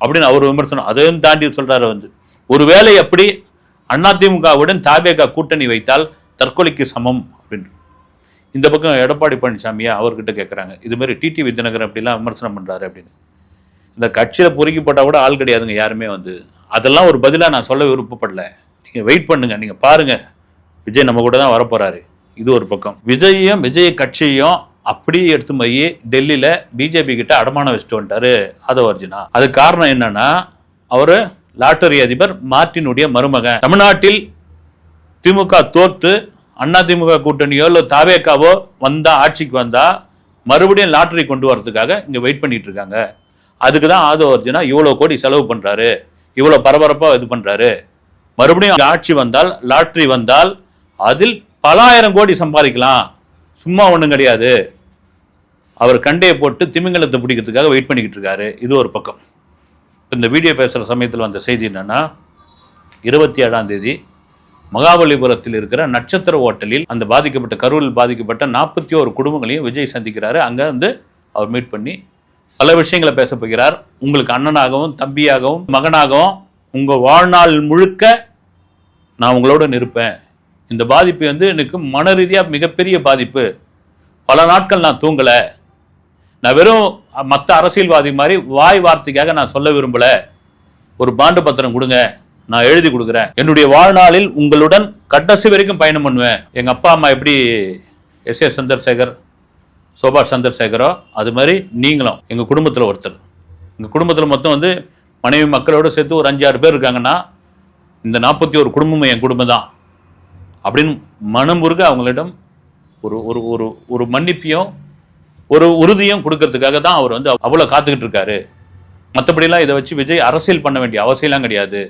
அப்படின்னு அவர் விமர்சனம் அதையும் தாண்டி சொல்றாரு வந்து ஒருவேளை அப்படி அதிமுகவுடன் தாபேகா கூட்டணி வைத்தால் தற்கொலைக்கு சமம் அப்படின்னு. இந்த பக்கம் எடப்பாடி பழனிசாமியா அவர்கிட்ட கேட்குறாங்க இது மாதிரி டிடி வித்யநகர் அப்படிலாம் விமர்சனம் பண்ணுறாரு அப்படின்னு. இந்த கட்சியில் பொறுக்கி போட்டால் கூட ஆள் கிடையாதுங்க யாருமே வந்து. அதெல்லாம் ஒரு பதிலாக நான் சொல்ல விருப்பப்படல. நீங்கள் வெயிட் பண்ணுங்கள் நீங்கள் பாருங்கள் விஜய் நம்ம கூட தான் வரப்போகிறாரு இது ஒரு பக்கம். விஜயும் விஜய் கட்சியும் அப்படியே எடுத்து போய் டெல்லியில் பிஜேபி கிட்ட அடமானம் வச்சுட்டு வந்துட்டாரு அதை அர்ஜுனா அது காரணம் என்னன்னா அவர் லாட்டரி அதிபர் மார்ட்டினுடைய மருமகன். தமிழ்நாட்டில் திமுக தோத்து அண்ணா திமுக கூட்டணியோ இல்லை தாவேக்காவோ வந்தா ஆட்சிக்கு வந்தா மறுபடியும் லாட்டரி கொண்டு வரதுக்காக இங்கே வெயிட் பண்ணிட்டு இருக்காங்க. அதுக்கு தான் ஆதவ அர்ஜுனா இவ்வளோ கோடி செலவு பண்ணுறாரு இவ்வளோ பரபரப்பாக இது பண்ணுறாரு மறுபடியும் ஆட்சி வந்தால் லாட்டரி வந்தால் அதில் பல ஆயிரம் கோடி சம்பாதிக்கலாம். சும்மா ஒன்றும் கிடையாது. அவர் கண்டையை போட்டு திமிங்கலத்தை பிடிக்கிறதுக்காக வெயிட் பண்ணிக்கிட்டு இருக்காரு. இது ஒரு பக்கம். இந்த வீடியோ பேசுகிற சமயத்தில் வந்த செய்தி என்னென்னா இருபத்தி ஏழாம் தேதி மகாபலிபுரத்தில் இருக்கிற நட்சத்திர ஹோட்டலில் அந்த பாதிக்கப்பட்ட கரூரில் பாதிக்கப்பட்ட நாற்பத்தி ஒரு குடும்பங்களையும் விஜய் சந்திக்கிறாரு. அங்கே வந்து அவர் மீட் பண்ணி பல விஷயங்களை பேச போகிறார். உங்களுக்கு அண்ணனாகவும் தம்பியாகவும் மகனாகவும் உங்கள் வாழ்நாள் முழுக்க நான் உங்களோட நிற்பேன். இந்த பாதிப்பு வந்து எனக்கு மன ரீதியாக மிகப்பெரிய பாதிப்பு. பல நாட்கள் நான் தூங்கலை. நான் வெறும் மற்ற அரசியல்வாதி மாதிரி வாய் வார்த்தைக்காக நான் சொல்ல விரும்பலை. ஒரு பாண்டு பத்திரம் கொடுங்க நான் எழுதி கொடுக்குறேன். என்னுடைய வாழ்நாளில் உங்களுடன் கடைசி வரைக்கும் பயணம் பண்ணுவேன். எங்கள் அப்பா அம்மா எப்படி எஸ் ஏ சந்திரசேகர் சோபாஷ் சந்திரசேகரோ அது மாதிரி நீங்களும் எங்கள் குடும்பத்தில் ஒருத்தர். எங்கள் குடும்பத்தில் மொத்தம் வந்து மனைவி மக்களோடு சேர்த்து ஒரு அஞ்சாறு பேர் இருக்காங்கன்னா இந்த நாற்பத்தி ஒரு குடும்பமும் என் குடும்பம் தான் அப்படின்னு மனமுருக அவங்களிடம் ஒரு ஒரு ஒரு ஒரு மன்னிப்பையும் ஒரு உறுதியும் கொடுக்கறதுக்காக தான் அவர் வந்து அவ்வளோ காத்துக்கிட்டு இருக்காரு. மற்றபடிலாம் இதை வச்சு விஜய் அரசியல் பண்ண வேண்டிய அவசியம்லாம் கிடையாது.